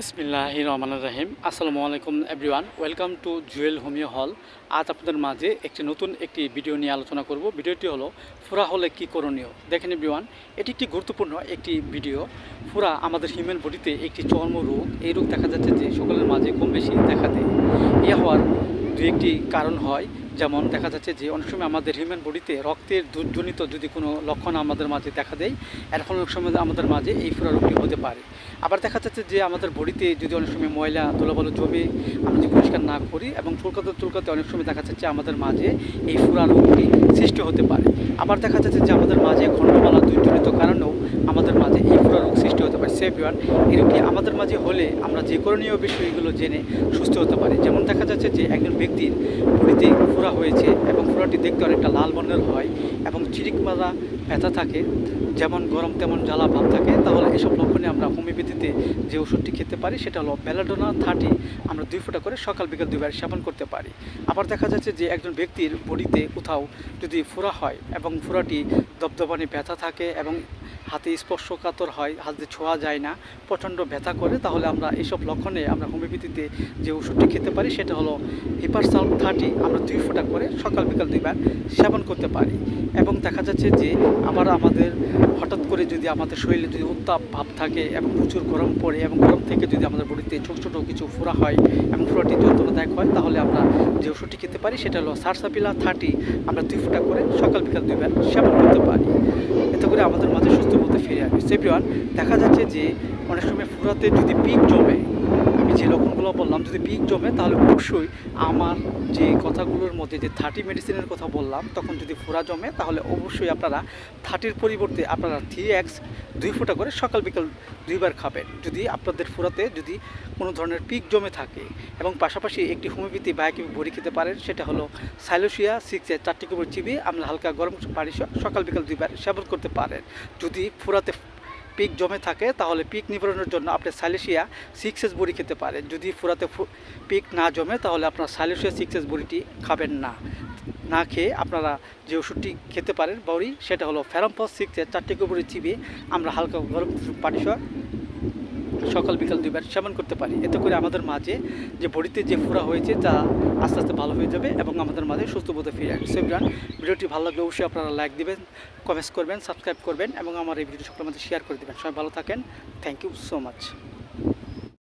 বিসমিল্লাহ রহমান রাহিম। আসসালামু আলাইকুম everyone welcome to Jewel Homeo Hall আজ আপনাদের মাঝে একটি নতুন একটি ভিডিও নিয়ে আলোচনা করব। ভিডিওটি হলো ফুরা হলে কী করণীয়? দেখেন এভরিওয়ান এটি একটি গুরুত্বপূর্ণ একটি ভিডিও ফুরা আমাদের হিউম্যান বডিতে একটি চর্ম রোগ। এই রোগ দেখা যাচ্ছে যে সকলের মাঝে কম বেশি দেখা দেয়। এ হওয়ার দু একটি কারণ হয়। যেমন দেখা যাচ্ছে যে অনেক সময় আমাদের হিউম্যান বডিতে রক্তের দুর্জনিত যদি কোনো লক্ষণ আমাদের মাঝে দেখা দেয় এর ফলে অনেক সময় আমাদের মাঝে এই ফুরা রোগটি হতে পারে। আবার দেখা যাচ্ছে যে আমাদের বডিতে যদি অনেক সময় ময়লা, ধুলোবালো জমে আমরা যদি পরিষ্কার না করি এবং চুলকাতে চুলকাতে অনেক সময় দেখা যাচ্ছে আমাদের মাঝে এই ফুরা রোগটি সৃষ্টি হতে পারে। আবার দেখা যাচ্ছে যে আমাদের মাঝে খণ্ডমালা দুর্জনিত কারণেও আমাদের মাঝে এই ফুরা রোগ সৃষ্টি হতে পারে সেফ ওয়ান এই রোগটি আমাদের মাঝে হলে আমরা যে করণীয় বিষয়গুলো জেনে সুস্থ হতে পারি? যেমন দেখা যাচ্ছে যে একজন ব্যক্তির বডিতে ফুরা হয়েছে এবং ফুরাটি দেখতে অনেকটা লাল বর্ণের হয় এবং চিরিক মারা ব্যথা থাকে, যেমন গরম তেমন জ্বালা ভাব থাকে, তাহলে এসব লক্ষণে আমরা হোমিওপ্যাথিতে যে ওষুধটি খেতে পারি সেটা হলো বেলাডোনা থার্টি আমরা দুই ফোঁটা করে সকাল বিকাল দুইবার সেবন করতে পারি। আবার দেখা যাচ্ছে যে একজন ব্যক্তির বডিতে কোথাও যদি ফোড়া হয় এবং ফোড়াটি দপদপানি ব্যথা থাকে এবং হাতে স্পর্শকাতর হয়, হাতে ছোঁয়া যায় না, প্রচণ্ড ব্যথা করে, তাহলে আমরা এইসব লক্ষণে আমরা হোমিওপ্যাথিতে যে ওষুধটি খেতে পারি সেটা হলো হিপারসাল থার্টি, আমরা দুই ফোঁটা করে সকাল বিকাল দুইবার সেবন করতে পারি। এবং দেখা যাচ্ছে যে আবার আমাদের হঠাৎ করে যদি আমাদের শরীরে যদি উত্তাপ ভাব থাকে এবং প্রচুর গরম পড়ে এবং গরম থেকে যদি আমাদের বডিতে ছোটো ছোটো কিছু ফোড়া হয় এবং ফোড়াটি যন্ত্রণাদায়ক হয় তাহলে আমরা যে ওষুধটি খেতে পারি, সেটা হলো সারসাপিলা থার্টি আমরা দুই ফোঁটা করে সকাল বিকাল দুইবার সেবন করতে পারি। এতে করে আমাদের মাঝে সুস্থ বলতে ফিরে আসবে। সেপ্রিয়ান দেখা যাচ্ছে যে অনেক সময় ফুরাতে যদি পিক জমে যে লক্ষণগুলো বললাম, যদি পিক জমে তাহলে অবশ্যই আমার যে কথাগুলোর মধ্যে যে থার্টি মেডিসিনের কথা বললাম, তখন যদি ফোড়া জমে তাহলে অবশ্যই আপনারা থার্টির পরিবর্তে আপনারা থ্রি এক্স দুই ফোঁটা করে সকাল বিকাল দুইবার খাবেন। যদি আপনাদের ফোড়াতে যদি কোনো ধরনের পিক জমে থাকে এবং পাশাপাশি একটি হোমিওপ্যাথি বায়োকেমিক বড়ি খেতে পারেন, সেটা হলো সাইলোসিয়া সিক্স চারটি কুমড় চিবি আমরা হালকা গরম পানি সকাল বিকাল দুইবার সেবন করতে পারেন। যদি ফোড়াতে পিক জমে থাকে, তাহলে পিক নিবারণের জন্য আপনি সাইলেশিয়া সিক্সেস বড়ি খেতে পারেন। যদি ফুরাতে পিক না জমে, তাহলে আপনার সাইলেশিয়া সিক্সেস বড়িটি খাবেন না। না খেয়ে আপনারা যে ওষুধটি খেতে পারেন বড়ি, সেটা হলো ফ্যারাম্পস সিক্সের চারটি কুপুরি চিবিয়ে আমরা হালকা গরম পানি সকাল বিকাল দুইবার সেবন করতে পারি। এতে করে আমাদের মাঝে যে বডিতে যে ফোড়া হয়েছে, তা আস্তে আস্তে ভালো হয়ে যাবে এবং আমাদের মাঝে সুস্থ বোধে ফিরে আসবে। সেভরান ভিডিওটি ভালো লাগলে অবশ্যই আপনারা লাইক দিবেন কমেন্টস করবেন সাবস্ক্রাইব করবেন এবং আমার এই ভিডিওটি সকলের মাঝে শেয়ার করে দেবেন। সবাই ভালো থাকেন। Thank you so much